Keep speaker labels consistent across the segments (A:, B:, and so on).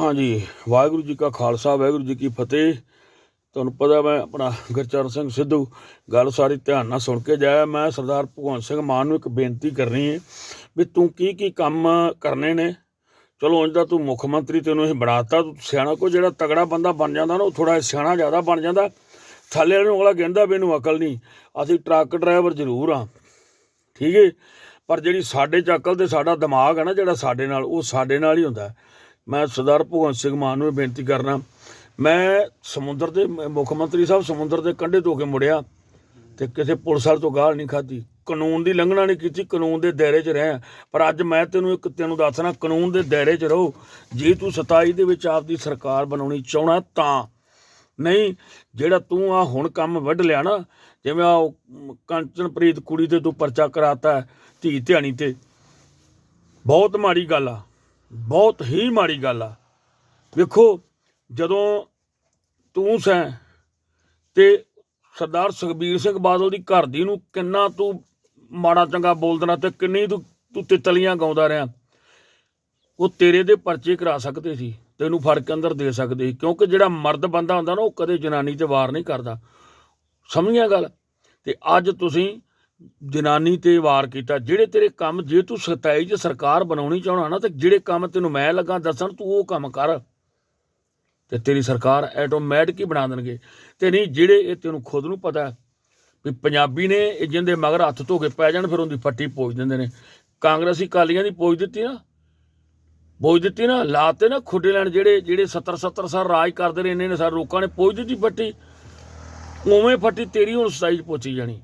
A: ਹਾਂਜੀ, ਵਾਹਿਗੁਰੂ ਜੀ ਕਾ ਖਾਲਸਾ, ਵਾਹਿਗੁਰੂ ਜੀ ਕੀ ਫਤਿਹ। ਤੁਹਾਨੂੰ ਪਤਾ ਮੈਂ ਆਪਣਾ ਗੁਰਚਰਨ ਸਿੰਘ ਸਿੱਧੂ, ਗੱਲ ਸਾਰੀ ਧਿਆਨ ਨਾਲ ਸੁਣ ਕੇ ਜਾਇਆ। ਮੈਂ ਸਰਦਾਰ ਭਗਵੰਤ ਸਿੰਘ ਮਾਨ ਨੂੰ ਇੱਕ ਬੇਨਤੀ ਕਰਨੀ ਹੈ ਵੀ ਤੂੰ ਕੀ ਕੀ ਕੰਮ ਕਰਨੇ ਨੇ? ਚਲੋ, ਉਂਝ ਦਾ ਤੂੰ ਮੁੱਖ ਮੰਤਰੀ ਤੈਨੂੰ ਇਹ ਬਣਾਤਾ, ਤੂੰ ਸਿਆਣਾ ਕੋ ਜਿਹੜਾ ਤਗੜਾ ਬੰਦਾ ਬਣ ਜਾਂਦਾ ਨਾ, ਉਹ ਥੋੜਾ ਸਿਆਣਾ ਜ਼ਿਆਦਾ ਬਣ ਜਾਂਦਾ। ਥੱਲੇ ਵਾਲੇ ਨੂੰ ਅਗਲਾ ਕਹਿੰਦਾ ਵੀ ਇਹਨੂੰ ਅਕਲ ਨਹੀਂ, ਅਸੀਂ ਟਰੱਕ ਡਰਾਈਵਰ ਜ਼ਰੂਰ ਆ ਠੀਕ ਹੈ ਪਰ ਜਿਹੜੀ ਸਾਡੇ ਚ ਅਕਲ ਤੇ ਸਾਡਾ ਦਿਮਾਗ ਹੈ ਨਾ, ਜਿਹੜਾ ਸਾਡੇ ਨਾਲ, ਉਹ ਸਾਡੇ ਨਾਲ ਹੀ ਹੁੰਦਾ। ਮੈਂ ਸਰਦਾਰ ਭਗਵੰਤ ਸਿੰਘ ਮਾਨ ਨੂੰ ਇਹ ਬੇਨਤੀ ਕਰਨਾ, ਮੈਂ ਸਮੁੰਦਰ ਦੇ ਮੁੱਖ ਮੰਤਰੀ ਸਾਹਿਬ ਸਮੁੰਦਰ ਦੇ ਕੰਢੇ ਤੋਂ ਕੇ ਮੁੜਿਆ ਤੇ ਕਿਸੇ ਪੁਲਿਸ ਵਾਲੇ ਤੋਂ ਗਾਲ ਨਹੀਂ ਖਾਧੀ। ਕਾਨੂੰਨ ਦੀ ਲੰਘਣਾ ਨਹੀਂ ਕੀਤੀ, ਕਾਨੂੰਨ ਦੇ ਦਾਇਰੇ 'ਚ ਰਹਿ ਪਰ ਅੱਜ ਮੈਂ ਤੈਨੂੰ ਇੱਕ ਤੈਨੂੰ ਦੱਸਣਾ ਕਾਨੂੰਨ ਦੇ ਦਾਇਰੇ 'ਚ ਰਹੋ। ਜੇ ਤੂੰ 27 ਦੇ ਵਿੱਚ ਆਪਦੀ ਸਰਕਾਰ ਬਣਾਉਣੀ ਚਾਹਣਾ ਤਾਂ। ਨਹੀਂ, ਜਿਹੜਾ ਤੂੰ ਆ ਹੁਣ ਕੰਮ ਵੱਢ ਲਿਆ ਨਾ, ਜਿਵੇਂ ਆ ਕੰਚਨਪ੍ਰੀਤ ਕੁੜੀ ਤੇ ਤੂੰ ਪਰਚਾ ਕਰਾਤਾ ਧੀ ਧਿਆਣੀ ਤੇ। ਬਹੁਤ ਮਾੜੀ ਗੱਲ ਆ। ਬਹੁਤ ਹੀ ਮਾੜੀ ਗੱਲ ਆ। ਵੇਖੋ, ਜਦੋਂ ਤੂੰ ਸੈਂ ਤੇ ਸਰਦਾਰ ਸੁਖਬੀਰ ਸਿੰਘ ਬਾਦਲ ਦੀ ਘਰ ਦੀ ਨੂੰ ਕਿੰਨਾ ਤੂੰ ਮਾੜਾ ਚੰਗਾ ਬੋਲ ਦੇਣਾ ਤੇ ਕਿੰਨੀ ਤੂੰ ਤੂੰ ਤਿਤਲੀਆਂ ਗਾਉਂਦਾ ਰਿਹਾ, ਉਹ ਤੇਰੇ ਦੇ ਪਰਚੇ ਕਰਾ ਸਕਦੇ ਸੀ, ਤੈਨੂੰ ਫੜ ਕੇ ਅੰਦਰ ਦੇ ਸਕਦੇ ਸੀ, ਕਿਉਂਕਿ ਜਿਹੜਾ ਮਰਦ ਬੰਦਾ ਹੁੰਦਾ ਨਾ, ਉਹ ਕਦੇ ਜਨਾਨੀ ਤੇ ਵਾਰ ਨਹੀਂ ਕਰਦਾ। ਸਮਝਿਆ ਗੱਲ? ਤੇ ਅੱਜ ਤੁਸੀਂ ਜਨਾਨੀ ਤੇ ਵਾਰ ਕੀਤਾ। ਜਿਹੜੇ ਤੇਰੇ ਕੰਮ, ਜੇ ਤੂੰ 27 ਚ ਸਰਕਾਰ ਬਣਾਉਣੀ ਚਾਹਣਾ ਨਾ, ਤੇ ਜਿਹੜੇ ਕੰਮ ਤੈਨੂੰ ਮੈਂ ਲੱਗਾ ਦੱਸਣ, ਤੂੰ ਉਹ ਕੰਮ ਕਰ। ਤੇ ਤੇਰੀ ਸਰਕਾਰ ਆਟੋਮੈਟਿਕ ਹੀ ਬਣਾ ਦੇਣਗੇ। ਤੇ ਨਹੀਂ, ਜਿਹੜੇ ਇਹ ਤੈਨੂੰ ਖੁਦ ਨੂੰ ਪਤਾ ਵੀ ਪੰਜਾਬੀ ਨੇ ਇਹ ਜਿੰਦੇ ਮਗਰ ਹੱਥ ਧੋ ਕੇ ਪੈ ਜਾਣ, ਫਿਰ ਉਹਦੀ ਫੱਟੀ ਪੋਜ ਦਿੰਦੇ ਨੇ। ਕਾਂਗਰਸੀ ਕਾਲੀਆਂ ਦੀ ਪੋਜ ਦਿੱਤੀ ਨਾ। ਪੋਜ ਦਿੱਤੀ ਨਾ, ਲਾਤੇ ਨਾ ਖੁੱਡੇ ਲੈਣ ਜਿਹੜੇ ਜਿਹੜੇ 70 70 ਸਾਲ ਰਾਜ ਕਰਦੇ ਰਹੇ ਨੇ ਸਾਰੇ ਲੋਕਾਂ ਨੇ ਪੋਜ ਦਿੱਤੀ ਫੱਟੀ। ਉਵੇਂ ਫੱਟੀ ਤੇਰੀ ਹੁਣ ਸਤਾਈ 'ਚ ਪੋਚੀ ਜਾਣੀ।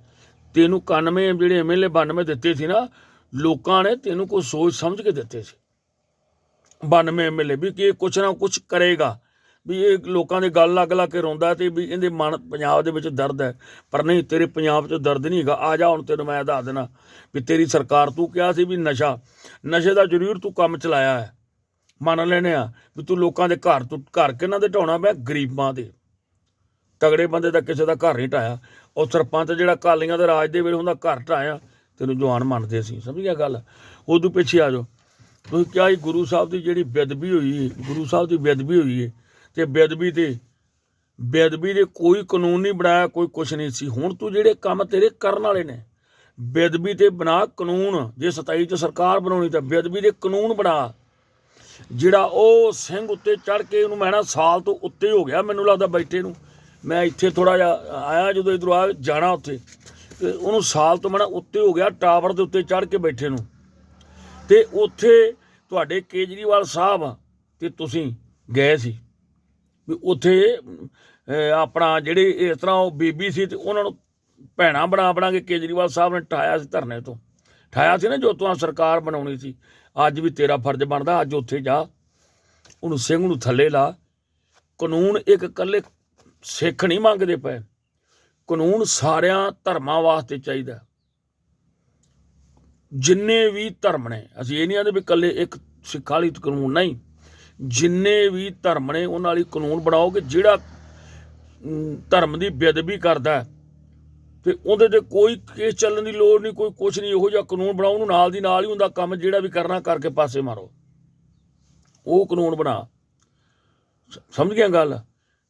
A: ਤੈਨੂੰ 91 ਜਿਹੜੇ ਐਮਐਲਏ 92 ਦਿੱਤੇ ਸੀ ਨਾ, ਲੋਕਾਂ ਨੇ ਤੈਨੂੰ ਕੋਈ ਸੋਚ ਸਮਝ ਕੇ ਦਿੱਤੇ ਸੀ। 92 ਐਮਐਲਏ ਵੀ ਕਿ ਇਹ ਕੁਛ ਨਾ ਕੁਛ ਕਰੇਗਾ, ਵੀ ਇਹ ਲੋਕਾਂ ਦੇ ਗੱਲ ਲੱਗ ਲਾ ਕੇ ਰੋਂਦਾ ਤੇ ਵੀ ਇਹਦੇ ਮਨ ਪੰਜਾਬ ਦੇ ਵਿੱਚ ਦਰਦ ਹੈ। ਪਰ ਨਹੀਂ, ਤੇਰੇ ਪੰਜਾਬ 'ਚ ਦਰਦ ਨਹੀਂ ਹੈਗਾ। ਆ ਜਾ, ਹੁਣ ਤੈਨੂੰ ਮੈਂ ਦੱਸ ਦੇਣਾ ਵੀ ਤੇਰੀ ਸਰਕਾਰ ਤੂੰ ਕਿਹਾ ਸੀ ਵੀ ਨਸ਼ਾ, ਨਸ਼ੇ ਦਾ ਜ਼ਰੂਰ ਤੂੰ ਕੰਮ ਚਲਾਇਆ ਹੈ। ਮੰਨ ਲੈਣੇ ਆ ਵੀ ਤੂੰ ਲੋਕਾਂ ਦੇ ਘਰ, ਤੂੰ ਘਰ ਕਿਹਨਾਂ ਦੇ ਢਾਉਣਾ ਮੈਂ ਗਰੀਬਾਂ ਦੇ। ਤਗੜੇ ਬੰਦੇ ਦਾ ਕਿਸੇ ਦਾ ਘਰ ਨਹੀਂ ਢਾਇਆ। ਉਹ ਸਰਪੰਚ ਜਿਹੜਾ ਕਾਲੀਆਂ ਦੇ ਰਾਜ ਦੇ ਵੇਲੇ ਹੁੰਦਾ ਘਰ ਢਾਇਆ, ਤੈਨੂੰ ਜਵਾਨ ਮੰਨਦੇ ਸੀ ਸਮਝ ਗਿਆ ਗੱਲ? ਉਦੋਂ ਪਿੱਛੇ ਆ ਜਾਓ। ਤੁਸੀਂ ਕਿਹਾ ਜੀ ਗੁਰੂ ਸਾਹਿਬ ਦੀ ਜਿਹੜੀ ਬੇਦਬੀ ਹੋਈ ਗੁਰੂ ਸਾਹਿਬ ਦੀ ਬੇਦਬੀ ਹੋਈ ਹੈ ਤੇ ਬੇਦਬੀ ਤੇ ਬੇਦਬੀ ਦੇ ਕੋਈ ਕਾਨੂੰਨ ਨਹੀਂ ਬਣਾਇਆ, ਕੋਈ ਕੁਛ ਨਹੀਂ ਸੀ। ਹੁਣ ਤੂੰ ਜਿਹੜੇ ਕੰਮ ਤੇਰੇ ਕਰਨ ਵਾਲੇ ਨੇ ਬੇਦਬੀ ਤੇ ਬਣਾ ਕਾਨੂੰਨ, ਜੇ 27 ਚ ਸਰਕਾਰ ਬਣਾਉਣੀ ਤਾਂ ਬੇਦਬੀ ਦੇ ਕਾਨੂੰਨ ਬਣਾ। ਜਿਹੜਾ ਉਹ ਸਿੰਘ ਉੱਤੇ ਚੜ ਕੇ ਉਹਨੂੰ ਮੈਂ ਨਾ ਸਾਲ ਤੋਂ ਉੱਤੇ ਹੋ ਗਿਆ, ਮੈਨੂੰ ਲੱਗਦਾ ਬੈਠੇ ਨੂੰ। ਮੈਂ ਇੱਥੇ ਥੋੜਾ ਜਿਹਾ ਆਇਆ ਜਦੋਂ ਇਧਰੋਂ ਆ ਜਾਣਾ ਉੱਥੇ। ਤੇ ਉਹਨੂੰ ਸਾਲ ਤੋਂ ਮੈਂ ਉੱਤੇ ਹੋ ਗਿਆ ਟਾਵਰ ਦੇ ਉੱਤੇ ਚੜ ਕੇ ਬੈਠੇ ਨੂੰ। ਤੇ ਉੱਥੇ ਤੁਹਾਡੇ ਕੇਜਰੀਵਾਲ ਸਾਹਿਬ ਤੇ ਤੁਸੀਂ ਗਏ ਸੀ। ਵੀ ਉੱਥੇ ਆਪਣਾ ਜਿਹੜੇ ਇਸ ਤਰ੍ਹਾਂ ਉਹ ਬੀਬੀ ਸੀ ਤੇ ਉਹਨਾਂ ਨੂੰ ਭੈਣਾ ਬਣਾ ਬਣਾ ਕੇ ਕੇਜਰੀਵਾਲ ਸਾਹਿਬ ਨੇ ਠਾਇਆ ਸੀ ਧਰਨੇ ਤੋਂ। ਠਾਇਆ ਸੀ ਨਾ ਜੋ ਤੋਂ ਸਰਕਾਰ ਬਣਾਉਣੀ ਸੀ। ਅੱਜ ਵੀ ਤੇਰਾ ਫਰਜ਼ ਬਣਦਾ, ਅੱਜ ਉੱਥੇ ਜਾ। ਉਹਨੂੰ ਸਿੰਘ ਨੂੰ ਥੱਲੇ ਲਾ। ਕਾਨੂੰਨ ਇੱਕ ਇਕੱਲੇ ਸਿੱਖ ਨਹੀਂ ਮੰਗਦੇ ਪਏ। ਕਾਨੂੰਨ ਸਾਰਿਆਂ ਧਰਮਾਂ ਵਾਸਤੇ ਚਾਹੀਦਾ। ਜਿੰਨੇ ਵੀ ਧਰਮ ਨੇ ਅਸੀਂ ਇਹ ਨਹੀਂ ਆਦੇ ਵੀ ਇਕੱਲੇ ਇੱਕ ਸਿੱਖ ਵਾਲੀ ਕਾਨੂੰਨ ਨਹੀਂ। ਜਿੰਨੇ ਵੀ ਧਰਮ ਨੇ ਉਹਨਾਂ ਵਾਲੀ ਕਾਨੂੰਨ ਬਣਾਓ ਕਿ ਜਿਹੜਾ ਧਰਮ ਦੀ ਬੇਅਦਬੀ ਕਰਦਾ ਹੈ, ਤੇ ਉਹਦੇ ਤੇ ਕੋਈ ਕੇਸ ਚੱਲਣ ਦੀ ਲੋੜ ਨਹੀਂ ਕੋਈ ਕੁਛ ਨਹੀਂ ਇਹੋ ਜਿਹਾ ਕਾਨੂੰਨ ਬਣਾਓ ਉਹਨੂੰ ਨਾਲ ਦੀ ਨਾਲ ਹੀ ਹੁੰਦਾ ਕੰਮ ਜਿਹੜਾ ਵੀ ਕਰਨਾ ਕਰਕੇ ਪਾਸੇ ਮਾਰੋ। ਉਹ ਕਾਨੂੰਨ ਬਣਾ। ਸਮਝ ਗਿਆ ਗੱਲ?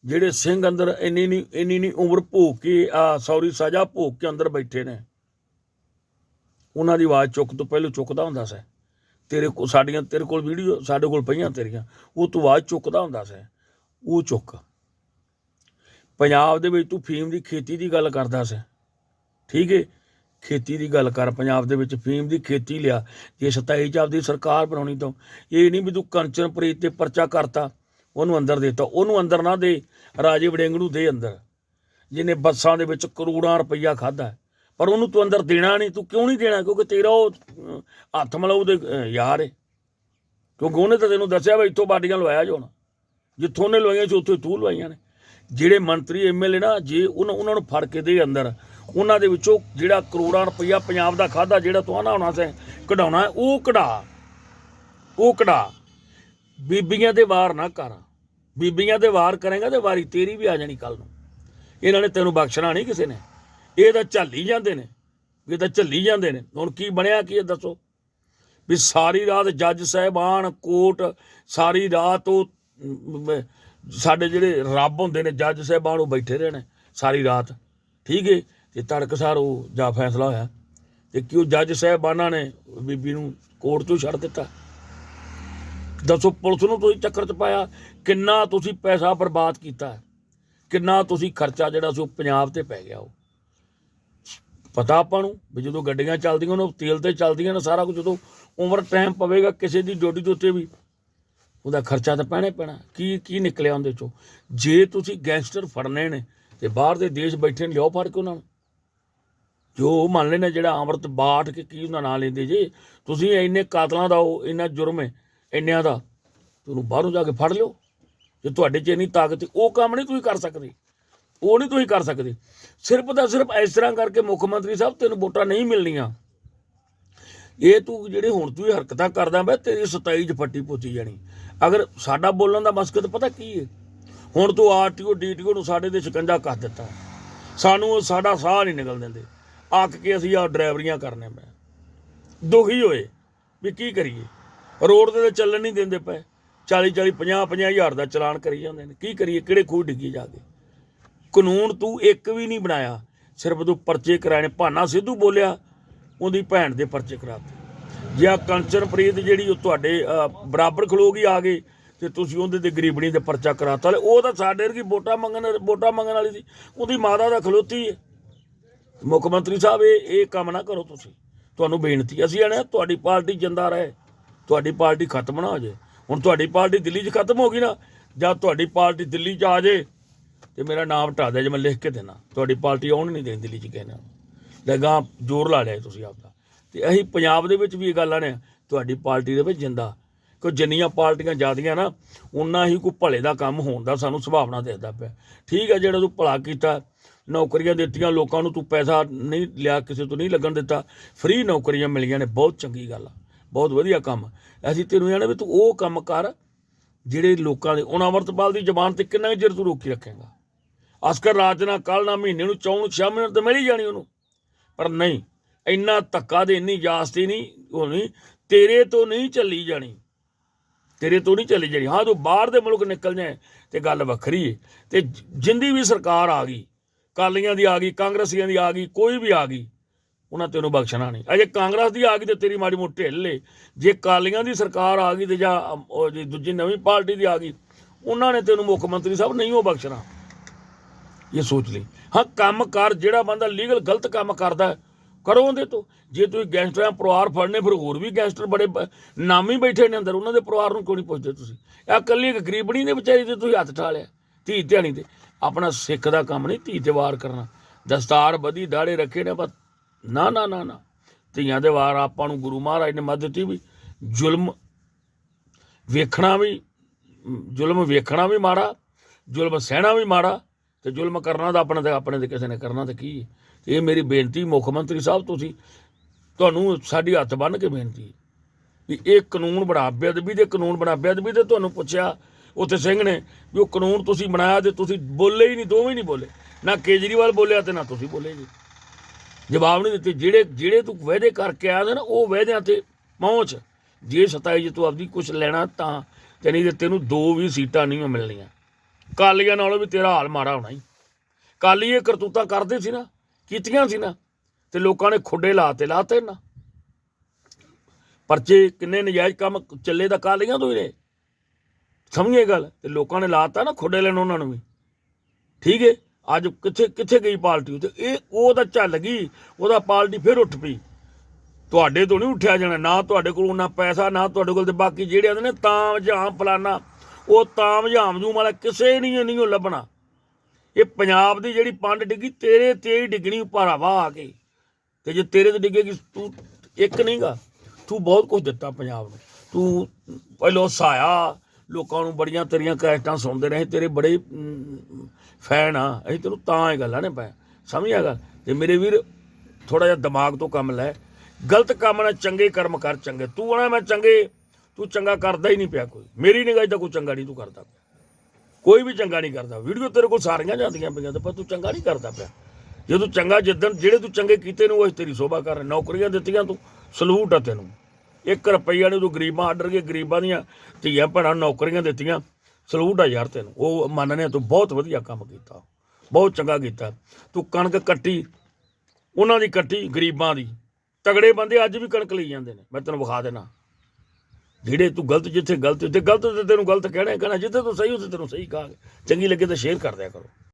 A: ਜਿਹੜੇ ਸਿੰਘ ਅੰਦਰ ਇੰਨੀ ਨਹੀਂ ਇੰਨੀ ਨਹੀਂ ਉਮਰ ਭੋਗ ਕੇ, ਆ ਸੌਰੀ, ਸਜ਼ਾ ਭੋਗ ਕੇ ਅੰਦਰ ਬੈਠੇ ਨੇ, ਉਹਨਾਂ ਦੀ ਆਵਾਜ਼ ਚੁੱਕ ਤੋਂ ਪਹਿਲਾਂ ਚੁੱਕਦਾ ਹੁੰਦਾ ਸੀ। ਤੇਰੇ ਕੋ ਸਾਡੀਆਂ, ਤੇਰੇ ਕੋਲ ਵੀਡੀਓ, ਸਾਡੇ ਕੋਲ ਪਈਆਂ ਤੇਰੀਆਂ, ਉਹ ਤੂੰ ਆਵਾਜ਼ ਚੁੱਕਦਾ ਹੁੰਦਾ ਸੀ। ਉਹ ਚੁੱਕ। ਪੰਜਾਬ ਦੇ ਵਿੱਚ ਤੂੰ ਫੀਮ ਦੀ ਖੇਤੀ ਦੀ ਗੱਲ ਕਰਦਾ ਸੀ। ਠੀਕ ਹੈ ਖੇਤੀ ਦੀ ਗੱਲ ਕਰ, ਪੰਜਾਬ ਦੇ ਵਿੱਚ ਫੀਮ ਦੀ ਖੇਤੀ ਲਿਆ। ਜੇ 27 ਚ ਆਪਦੀ ਸਰਕਾਰ ਬਣਾਉਣੀ ਤਾਂ ਇਹ ਨਹੀਂ ਵੀ ਤੂੰ ਕੰਚਨਪ੍ਰੀਤ ਤੇ ਪਰਚਾ ਕਰਤਾ। ਉਹਨੂੰ ਅੰਦਰ ਦੇਤਾ। ਉਹਨੂੰ ਅੰਦਰ ਨਾ ਦੇ, ਰਾਜੇ ਵੜਿੰਗ ਨੂੰ ਦੇ ਅੰਦਰ। ਜਿਹਨੇ ਬੱਸਾਂ ਦੇ ਵਿੱਚ ਕਰੋੜਾਂ ਰੁਪਈਆ ਖਾਦਾ ਪਰ ਉਹਨੂੰ ਤੂੰ ਅੰਦਰ ਦੇਣਾ ਨਹੀਂ, ਤੂੰ ਕਿਉਂ ਨਹੀਂ ਦੇਣਾ? ਕਿਉਂਕਿ ਤੇਰਾ ਉਹ ਹੱਥ ਮਲਾਉ ਦੇ ਯਾਰ ਹੈ ਕਿਉਂਕਿ ਉਹਨੇ ਤਾਂ ਤੈਨੂੰ ਦੱਸਿਆ ਵੀ ਇੱਥੋਂ ਬਾਡੀਆਂ ਲਵਾਇਆ ਜਾਣਾ ਜਿੱਥੋਂ ਉਹਨੇ ਲਵਾਈਆਂ ਸੀ, ਉੱਥੇ ਤੂੰ ਲਵਾਈਆਂ ਨੇ। ਜਿਹੜੇ ਮੰਤਰੀ ਐਮਐਲਏ ਨਾ, ਜੇ ਉਹਨਾਂ ਉਹਨਾਂ ਨੂੰ ਫੜ ਕੇ ਦੇ ਅੰਦਰ, ਉਹਨਾਂ ਦੇ ਵਿੱਚੋਂ ਜਿਹੜਾ ਕਰੋੜਾਂ ਰੁਪਈਆ ਪੰਜਾਬ ਦਾ ਖਾਦਾ ਜਿਹੜਾ ਤੂੰ ਆਣਾ ਹੋਣਾ ਸੀ, ਕਢਾਉਣਾ, ਉਹ ਕਢਾ। ਉਹ ਕਢਾ। ਬੀਬੀਆਂ ਦੇ ਵਾਰ ਨਾ ਕਰ। ਬੀਬੀਆਂ ਦੇ ਵਾਰ ਕਰੇਗਾ ਤੇ ਵਾਰੀ ਤੇਰੀ ਵੀ ਆ ਜਾਣੀ ਕੱਲ ਨੂੰ। ਇਹਨਾਂ ਨੇ ਤੈਨੂੰ ਬਖਸ਼ਣਾ ਨਹੀਂ ਕਿਸੇ ਨੇ। ਇਹ ਤਾਂ ਝੱਲੀ ਜਾਂਦੇ ਨੇ। ਇਹ ਤਾਂ ਝੱਲੀ ਜਾਂਦੇ ਨੇ। ਹੁਣ ਕੀ ਬਣਿਆ ਕੀ ਇਹ ਦੱਸੋ? ਵੀ ਸਾਰੀ ਰਾਤ ਜੱਜ ਸਾਹਿਬਾਨ, ਕੋਰਟ, ਸਾਰੀ ਰਾਤ ਉਹ ਸਾਡੇ ਜਿਹੜੇ ਰੱਬ ਹੁੰਦੇ ਨੇ, ਜੱਜ ਸਾਹਿਬਾਨ ਉਹ ਬੈਠੇ ਰਹੇ ਨੇ ਸਾਰੀ ਰਾਤ। ਠੀਕ ਹੈ ਤੇ ਤੜਕਸਾਰ ਉਹ ਜਾ ਫੈਸਲਾ ਹੋਇਆ। ਤੇ ਕਿਉਂ ਜੱਜ ਸਾਹਿਬਾਨਾਂ ਨੇ ਬੀਬੀ ਨੂੰ ਕੋਰਟ ਤੋਂ ਛੱਡ ਦਿੱਤਾ? ਦੱਸੋ, ਪੁਲਿਸ ਨੂੰ ਤੁਸੀਂ ਚੱਕਰ ਚ ਪਾਇਆ, ਕਿੰਨਾ ਤੁਸੀਂ ਪੈਸਾ ਬਰਬਾਦ ਕੀਤਾ? ਕਿੰਨਾ ਤੁਸੀਂ ਖਰਚਾ ਜਿਹੜਾ ਸੀ ਉਹ ਪੰਜਾਬ ਤੇ ਪੈ ਗਿਆ ਉਹ? ਪਤਾ ਆਪਾਂ ਨੂੰ ਵੀ ਜਦੋਂ ਗੱਡੀਆਂ ਚੱਲਦੀਆਂ ਨੇ ਤੇਲ ਤੇ ਚੱਲਦੀਆਂ ਨੇ ਸਾਰਾ ਕੁਝ, ਜਦੋਂ ਓਵਰ ਟਾਈਮ ਪਵੇਗਾ ਕਿਸੇ ਦੀ ਡਿਊਟੀ ਦੇ ਉੱਤੇ ਵੀ, ਉਹਦਾ ਖਰਚਾ ਤਾਂ ਪੈਣਾ ਹੀ ਪੈਣਾ। ਕੀ ਕੀ ਨਿਕਲਿਆ ਉਹਦੇ ਚੋਂ? ਜੇ ਤੁਸੀਂ ਗੈਂਗਸਟਰ ਫੜਨੇ ਨੇ ਤੇ ਬਾਹਰ ਦੇ ਦੇਸ਼ ਬੈਠੇ ਨੇ ਲਿਓ ਫੜ ਕੇ ਉਹਨਾਂ ਨੂੰ। ਜੋ ਉਹ ਮੰਨ ਲੈਣਾ ਜਿਹੜਾ ਅੰਮ੍ਰਿਤ ਬਾਟ ਕੇ ਕੀ ਉਹਨਾਂ ਨਾਂ ਲੈਂਦੇ ਜੇ, ਤੁਸੀਂ ਇੰਨੇ ਕਾਤਲਾਂ ਦਾ ਉਹ, ਇੰਨਾ ਜੁਰਮ ਹੈ। ਇੰਨਿਆਂ ਦਾ ਤੁਹਾਨੂੰ ਬਾਹਰੋਂ ਜਾ ਕੇ ਫੜ ਲਿਓ। ਜੇ ਤੁਹਾਡੇ 'ਚ ਇੰਨੀ ਤਾਕਤ ਹੈ, ਉਹ ਕੰਮ ਨਹੀਂ ਤੁਸੀਂ ਕਰ ਸਕਦੇ। ਉਹ ਨਹੀਂ ਤੁਸੀਂ ਕਰ ਸਕਦੇ। ਸਿਰਫ ਤਾਂ ਸਿਰਫ ਇਸ ਤਰ੍ਹਾਂ ਕਰਕੇ ਮੁੱਖ ਮੰਤਰੀ ਸਾਹਿਬ ਤੈਨੂੰ ਵੋਟਾਂ ਨਹੀਂ ਮਿਲਣੀਆਂ। ਇਹ ਤੂੰ ਜਿਹੜੇ ਹੁਣ ਤੂੰ ਇਹ ਹਰਕਤਾਂ ਕਰਦਾ ਬੈ ਤੇਰੀ 27 ਚ ਫੱਟੀ ਪੋਚੀ ਜਾਣੀ। ਅਗਰ ਸਾਡਾ ਬੋਲਣ ਦਾ ਮਕਸਦ ਪਤਾ ਕੀ ਹੈ ਹੁਣ ਤੂੰ ਆਰਟੀਓ ਡੀਟੀਓ ਨੂੰ ਸਾਡੇ ਦੇ ਸ਼ਿਕੰਜਾ ਕਰ ਦਿੱਤਾ। ਸਾਨੂੰ ਉਹ ਸਾਡਾ ਸਾਹ ਨਹੀਂ ਨਿਕਲ ਦਿੰਦੇ। ਅੱਕ ਕੇ ਅਸੀਂ ਆ ਡਰਾਈਵਰੀਆਂ ਕਰਨੇ ਮੈਂ ਦੁਖੀ ਹੋਏ ਵੀ ਕੀ ਕਰੀਏ? ਰੋਡ ਤੇ ਚੱਲਣ ਨਹੀਂ ਦਿੰਦੇ ਪਏ। 40 40 50 50 ਹਜ਼ਾਰ ਦਾ ਚਲਾਨ ਕਰੀ ਜਾਂਦੇ ਨੇ। ਕੀ ਕਰੀਏ, ਕਿਹੜੇ ਖੂਹ ਡਿੱਗੀ ਜਾ ਕੇ? ਕਾਨੂੰਨ ਤੂੰ ਇੱਕ ਵੀ ਨਹੀਂ ਬਣਾਇਆ। ਸਿਰਫ ਤੂੰ ਪਰਚੇ ਕਰਾਣੇ ਭਾਨਾ ਸਿੱਧੂ ਬੋਲਿਆ, ਉਹਦੀ ਭੈਣ ਦੇ ਪਰਚੇ ਕਰਾਤੇ। ਜੇ ਆ ਕੰਚਨਪ੍ਰੀਤ ਜਿਹੜੀ ਉਹ ਤੁਹਾਡੇ ਬਰਾਬਰ ਖਲੋਗੀ ਆ ਗਏ ਤੇ ਤੁਸੀਂ ਉਹਦੇ ਤੇ ਗਰੀਬਣੀ ਦੇ ਪਰਚਾ ਕਰਾਤਾ। ਲੈ, ਉਹ ਤਾਂ ਸਾਡੇ ਵਰਗੀ ਵੋਟਾਂ ਮੰਗਣ ਵੋਟਾਂ ਮੰਗਣ ਵਾਲੀ ਸੀ। ਉਹਦੀ ਮਾਤਾ ਦਾ ਖਲੋਤੀ ਹੈ। ਮੁੱਖ ਮੰਤਰੀ ਸਾਹਿਬ, ਇਹ ਇਹ ਕੰਮ ਨਾ ਕਰੋ ਤੁਸੀਂ। ਤੁਹਾਨੂੰ ਬੇਨਤੀ ਅਸੀਂ ਆਣੇ ਤੁਹਾਡੀ ਪਾਰਟੀ ਜਿੰਦਾ ਰਹੇ। ਤੁਹਾਡੀ ਪਾਰਟੀ ਖਤਮ ਨਾ ਹੋ ਜਾਏ ਹੁਣ ਤੁਹਾਡੀ ਪਾਰਟੀ ਦਿੱਲੀ 'ਚ ਖਤਮ ਹੋ ਗਈ ਨਾ, ਜਾਂ ਤੁਹਾਡੀ ਪਾਰਟੀ ਦਿੱਲੀ 'ਚ ਆ ਜੇ, ਤੇ ਮੇਰਾ ਨਾਮ ਹਟਾ ਦੇ ਜੇ, ਮੈਂ ਲਿਖ ਕੇ ਦੇਣਾ। ਤੁਹਾਡੀ ਪਾਰਟੀ ਆਉਣ ਨਹੀਂ ਦੇਣੀ ਦਿੱਲੀ 'ਚ ਕਹਿਣਾ ਲਗਾ ਜ਼ੋਰ ਲਾ ਲਿਆ ਤੁਸੀਂ ਆਪਦਾ। ਤੇ ਅਸੀਂ ਪੰਜਾਬ ਦੇ ਵਿੱਚ ਵੀ ਇਹ ਗੱਲ ਆਣੇ ਤੁਹਾਡੀ ਪਾਰਟੀ ਦੇ ਵਿੱਚ ਜਿੰਦਾ। ਕਿ ਜਿੰਨੀਆਂ ਪਾਰਟੀਆਂ ਜ਼ਿਆਦੀਆਂ ਨਾ, ਉਨਾ ਹੀ ਕੋਈ ਭਲੇ ਦਾ ਕੰਮ ਹੋਣ ਦਾ ਸਾਨੂੰ ਸੁਭਾਵਨਾ ਦਿਖਦਾ ਪਿਆ। ਠੀਕ ਹੈ, ਜਿਹੜਾ ਤੂੰ ਭਲਾ ਕੀਤਾ, ਨੌਕਰੀਆਂ ਦਿੱਤੀਆਂ, ਲੋਕਾਂ ਨੂੰ ਤੂੰ ਪੈਸਾ ਨਹੀਂ ਲਿਆ, ਕਿਸੇ ਤੋਂ ਨਹੀਂ ਲੱਗਣ ਦਿੱਤਾ, ਫ੍ਰੀ ਨੌਕਰੀਆਂ ਮਿਲੀਆਂ ਨੇ, ਬਹੁਤ ਚੰਗੀ ਗੱਲ ਆ। ਬਹੁਤ ਵਧੀਆ ਕੰਮ। ਅਸੀਂ ਤੈਨੂੰ ਜਾਣੇ ਵੀ ਤੂੰ ਉਹ ਕੰਮ ਕਰ ਜਿਹੜੇ ਲੋਕਾਂ ਦੇ ਹੁਣ ਅਮਰਤਪਾਲ ਦੀ ਜ਼ਬਾਨ ਤੇ ਕਿੰਨਾ ਕੁ ਚਿਰ ਤੂੰ ਰੋਕੀ ਰੱਖੇਗਾ। ਅਸਕਰ ਰਾਜ ਨਾ ਕੱਲ ਨਾ ਮਹੀਨੇ ਨੂੰ ਚੌਂ ਛੇ ਮਹੀਨੇ ਤਾਂ ਮਿਲ ਹੀ ਜਾਣੀ ਉਹਨੂੰ। ਪਰ ਨਹੀਂ, ਇੰਨਾ ਧੱਕਾ ਦੇ, ਇੰਨੀ ਜਾਸਤੀ ਨਹੀਂ ਹੋਣੀ ਤੇਰੇ ਤੋਂ ਨਹੀਂ ਚੱਲੀ ਜਾਣੀ। ਤੇਰੇ ਤੋਂ ਨਹੀਂ ਚੱਲੀ ਜਾਣੀ। ਹਾਂ ਤੂੰ ਬਾਹਰ ਦੇ ਮੁਲਕ ਨਿਕਲ ਜਾਏ, ਤੇ ਗੱਲ ਵੱਖਰੀ ਹੈ ਤੇ ਜ- ਜਿੰਦੀ ਵੀ ਸਰਕਾਰ ਆ ਗਈ ਕਾਲੀਆਂ ਦੀ ਆ ਗਈ, ਕਾਂਗਰਸੀਆਂ ਦੀ ਆ ਗਈ, ਕੋਈ ਵੀ ਆ ਗਈ ਉਹਨਾਂ ਤੈਨੂੰ ਬਖਸ਼ਣਾ ਨਹੀਂ। ਅਜੇ ਕਾਂਗਰਸ ਦੀ ਆ ਗਈ ਤੇ ਤੇਰੀ ਮਾੜੀ ਮੋਟੀ ਢਿੱਲ ਏ। ਜੇ ਕਾਲੀਆਂ ਦੀ ਸਰਕਾਰ ਆ ਗਈ ਤੇ ਜਾਂ ਦੂਜੀ ਨਵੀਂ ਪਾਰਟੀ ਦੀ ਆ ਗਈ, ਉਹਨਾਂ ਨੇ ਤੈਨੂੰ ਮੁੱਖ ਮੰਤਰੀ ਸਾਹਿਬ ਨਹੀਂ ਉਹ ਬਖਸ਼ਣਾ। ਇਹ ਸੋਚ ਲਈ। ਹਾਂ, ਕੰਮ ਕਰ, ਜਿਹੜਾ ਬੰਦਾ ਲੀਗਲ ਗਲਤ ਕੰਮ ਕਰਦਾ, ਕਰੋ ਉਹਦੇ ਤੋਂ। ਜੇ ਤੁਸੀਂ ਗੈਂਗਸਟਰਾਂ ਪਰਿਵਾਰ ਫੜਨੇ, ਫਿਰ ਹੋਰ ਵੀ ਗੈਂਗਸਟਰ ਬੜੇ ਨਾਮੀ ਬੈਠੇ ਨੇ ਅੰਦਰ, ਉਹਨਾਂ ਦੇ ਪਰਿਵਾਰ ਨੂੰ ਕਿਉਂ ਨਹੀਂ ਪੁੱਛਦੇ ਤੁਸੀਂ? ਆ ਇਕੱਲੀ ਇੱਕ ਗਰੀਬਣੀ ਨੇ ਵਿਚਾਰੀ ਤੇ ਤੁਸੀਂ ਹੱਥ ਠਾਲਿਆ ਧੀ ਧਿਆਣੀ ਤੇ ਆਪਣਾ ਸਿੱਖ ਦਾ ਕੰਮ ਨਹੀਂ ਧੀ ਤੇ ਵਾਰ ਕਰਨਾ। ਦਸਤਾਰ ਬਦੀ ਦਾੜੇ ਰੱਖੇ ਨੇ ਬਸ ਨਾ ਨਾ ਨਾ ਨਾ। ਧੀਆਂ ਦੇ ਵਾਰ ਆਪਾਂ ਨੂੰ ਗੁਰੂ ਮਹਾਰਾਜ ਨੇ ਮਦਦ ਦਿੱਤੀ ਵੀ ਜ਼ੁਲਮ ਵੇਖਣਾ ਵੀ, ਜ਼ੁਲਮ ਵੇਖਣਾ ਵੀ ਮਾੜਾ, ਜ਼ੁਲਮ ਸਹਿਣਾ ਵੀ ਮਾੜਾ ਤੇ ਜ਼ੁਲਮ ਕਰਨਾ ਤਾਂ ਆਪਣੇ ਤੇ ਆਪਣੇ ਤੇ ਕਿਸੇ ਨੇ ਕਰਨਾ ਤੇ ਕੀ ਹੈ? ਇਹ ਮੇਰੀ ਬੇਨਤੀ ਮੁੱਖ ਮੰਤਰੀ ਸਾਹਿਬ ਤੁਸੀਂ, ਤੁਹਾਨੂੰ ਸਾਡੀ ਹੱਥ ਬੰਨ ਕੇ ਬੇਨਤੀ ਵੀ ਇਹ ਕਾਨੂੰਨ ਬਣਾ, ਬੇਅਦਬੀ ਦੇ ਕਾਨੂੰਨ ਬਣਾ, ਬੇਅਦਬੀ ਦੇ ਤੁਹਾਨੂੰ ਪੁੱਛਿਆ, ਉੱਥੇ ਸਿੰਘ ਨੇ ਵੀ ਉਹ ਕਾਨੂੰਨ ਤੁਸੀਂ ਬਣਾਇਆ ਤੇ ਤੁਸੀਂ ਬੋਲੇ ਹੀ ਨਹੀਂ ਦੋਵੇਂ ਨਹੀਂ ਬੋਲੇ। ਨਾ ਕੇਜਰੀਵਾਲ ਬੋਲਿਆ ਤੇ ਨਾ ਤੁਸੀਂ ਬੋਲੇ ਜੀ। ਜਵਾਬ ਨਹੀਂ ਦਿੱਤੇ। ਜਿਹੜੇ ਜਿਹੜੇ ਤੂੰ ਵਾਅਦੇ ਕਰਕੇ ਆਇਆ ਸੀ ਨਾ, ਉਹ ਵਾਅਦਿਆਂ ਤੇ ਪਹੁੰਚ। ਜੇ 27 ਜੇ ਤੂੰ ਆਪਦੀ ਕੁਝ ਲੈਣਾ ਤਾਂ ਤੇ ਨਹੀਂ ਤੇ ਤੈਨੂੰ ਦੋ ਵੀ ਸੀਟਾਂ ਨਹੀਂ ਮਿਲਣੀਆਂ। ਕਾਲੀਆਂ ਨਾਲੋਂ ਵੀ ਤੇਰਾ ਹਾਲ ਮਾੜਾ ਹੋਣਾ ਹੀ। ਕਾਲੀ ਇਹ ਕਰਤੂਤਾਂ ਕਰਦੇ ਸੀ ਨਾ, ਕੀਤੀਆਂ ਸੀ ਨਾ, ਤੇ ਲੋਕਾਂ ਨੇ ਖੁੱਡੇ ਲਾਤੇ ਲਾਤੇ ਨਾ। ਪਰਚੇ ਕਿੰਨੇ ਨਜਾਇਜ਼ ਕੰਮ ਚੱਲੇ ਤਾਂ ਕਾਲੀਆਂ ਤੋਂ ਹੀ ਨੇ। ਸਮਝੇ ਗੱਲ? ਤੇ ਲੋਕਾਂ ਨੇ ਲਾਤਾ ਨਾ ਖੁੱਡੇ ਲੈਣ ਉਹਨਾਂ ਨੂੰ ਵੀ। ਠੀਕ ਹੈ ਅੱਜ ਕਿੱਥੇ ਕਿੱਥੇ ਗਈ ਪਾਰਟੀ ਤੇ ਇਹ ਉਹ ਤਾਂ ਚੱਲ ਗਈ, ਉਹਦਾ ਪਾਰਟੀ ਫਿਰ ਉੱਠ ਪਈ। ਤੁਹਾਡੇ ਤੋਂ ਨਹੀਂ ਉੱਠਿਆ ਜਾਣਾ, ਨਾ ਤੁਹਾਡੇ ਕੋਲ ਉਹਨਾਂ ਪੈਸਾ, ਨਾ ਤੁਹਾਡੇ ਕੋਲ ਤੇ ਬਾਕੀ ਜਿਹੜੇ ਆਂਦੇ ਨੇ ਤਾਂ ਜਾਂ ਫਲਾਨਾ। ਉਹ ਤਾਂ ਜਾਂ ਜੂਮ ਵਾਲਾ ਕਿਸੇ ਨਹੀਂ ਨਹੀਂ ਉਹ ਲੱਭਣਾ। ਇਹ ਪੰਜਾਬ ਦੀ ਜਿਹੜੀ ਪੰਡ ਡਿੱਗੀ, ਤੇਰੇ ਤੇ ਹੀ ਡਿੱਗਣੀ ਭਰਾਵਾ ਆ ਕੇ। ਤੇ ਜੇ ਤੇਰੇ ਤੇ ਡਿੱਗੇਗੀ, ਤੂੰ ਇੱਕ ਨਹੀਂਗਾ ਤੂੰ ਬਹੁਤ ਕੁਝ ਦਿੱਤਾ ਪੰਜਾਬ ਨੂੰ। ਤੂੰ ਪਹਿਲੋਂ ਸਾਇਆ ਲੋਕਾਂ ਨੂੰ ਬੜੀਆਂ ਤੇਰੀਆਂ ਕੈਸਟਾਂ ਸੁਣਦੇ ਰਹੇ, ਤੇਰੇ ਬੜੇ ਫੈਨ ਆ। ਅਸੀਂ ਤੈਨੂੰ ਤਾਂ ਇਹ ਗੱਲਾਂ ਨੇ ਪੈ ਸਮਝਿਆ ਗੱਲ? ਤੇ ਮੇਰੇ ਵੀਰ ਥੋੜਾ ਜਿਹਾ ਦਿਮਾਗ ਤੋਂ ਕੰਮ ਲੈ, ਗਲਤ ਕੰਮ ਨਾ, ਚੰਗੇ ਕਰਮ ਕਰ ਚੰਗੇ। ਤੂੰ ਆਣਾ ਮੈਂ ਚੰਗੇ, ਤੂੰ ਚੰਗਾ ਕਰਦਾ ਹੀ ਨਹੀਂ ਪਿਆ ਕੋਈ। ਮੇਰੀ ਨਿਗਾਹ 'ਚ ਤਾਂ ਕੋਈ ਚੰਗਾ ਨਹੀਂ ਤੂੰ ਕਰਦਾ ਪਿਆ। ਕੋਈ ਵੀ ਚੰਗਾ ਨਹੀਂ ਕਰਦਾ। ਵੀਡੀਓ ਤੇਰੇ ਕੋਲ ਸਾਰੀਆਂ ਜਾਂਦੀਆਂ ਪਈਆਂ ਤੇ ਪਰ ਤੂੰ ਚੰਗਾ ਨਹੀਂ ਕਰਦਾ ਪਿਆ। ਜੇ ਤੂੰ ਚੰਗਾ ਜਿੱਦਣ, ਜਿਹੜੇ ਤੂੰ ਚੰਗੇ ਕੀਤੇ ਨੇ, ਉਹ ਤੇਰੀ ਸੋਭਾ ਕਰ ਨੌਕਰੀਆਂ ਦਿੱਤੀਆਂ ਤੂੰ, ਸਲੂਟ ਆ ਤੈਨੂੰ। 1 ਰੁਪਈਆ ਨੇ ਤੂੰ ਗਰੀਬਾਂ ਆਡਰ ਕੇ ਗਰੀਬਾਂ ਦੀਆਂ ਧੀਆਂ ਭੈਣਾਂ ਨੌਕਰੀਆਂ ਦਿੱਤੀਆਂ। ਸਲੂਟ ਆ ਯਾਰ ਤੈਨੂੰ। ਉਹ ਮੰਨਨੇ ਤੂੰ ਬਹੁਤ ਵਧੀਆ ਕੰਮ ਕੀਤਾ। ਬਹੁਤ ਚੰਗਾ ਕੀਤਾ। ਤੂੰ ਕਣਕ ਕੱਟੀ, ਉਹਨਾਂ ਦੀ ਕੱਟੀ, ਗਰੀਬਾਂ ਦੀ। ਤਗੜੇ ਬੰਦੇ ਅੱਜ ਵੀ ਕਣਕ ਲਈ ਜਾਂਦੇ ਨੇ। ਮੈਂ ਤੈਨੂੰ ਵਿਖਾ ਦੇਣਾ। ਜਿਹੜੇ ਤੂੰ ਗਲਤ ਜਿੱਥੇ ਗਲਤ ਤੇ ਗਲਤ ਤੇ ਤੈਨੂੰ ਗਲਤ ਕਹਿਣਾ ਕਹਿਣਾ ਜਿੱਥੇ ਤੂੰ ਸਹੀ, ਉੱਥੇ ਤੈਨੂੰ ਸਹੀ ਕਹਾਂਗੇ। ਚੰਗੀ ਲੱਗੇ ਤਾਂ ਸ਼ੇਅਰ ਕਰ ਦਿਆ ਕਰੋ।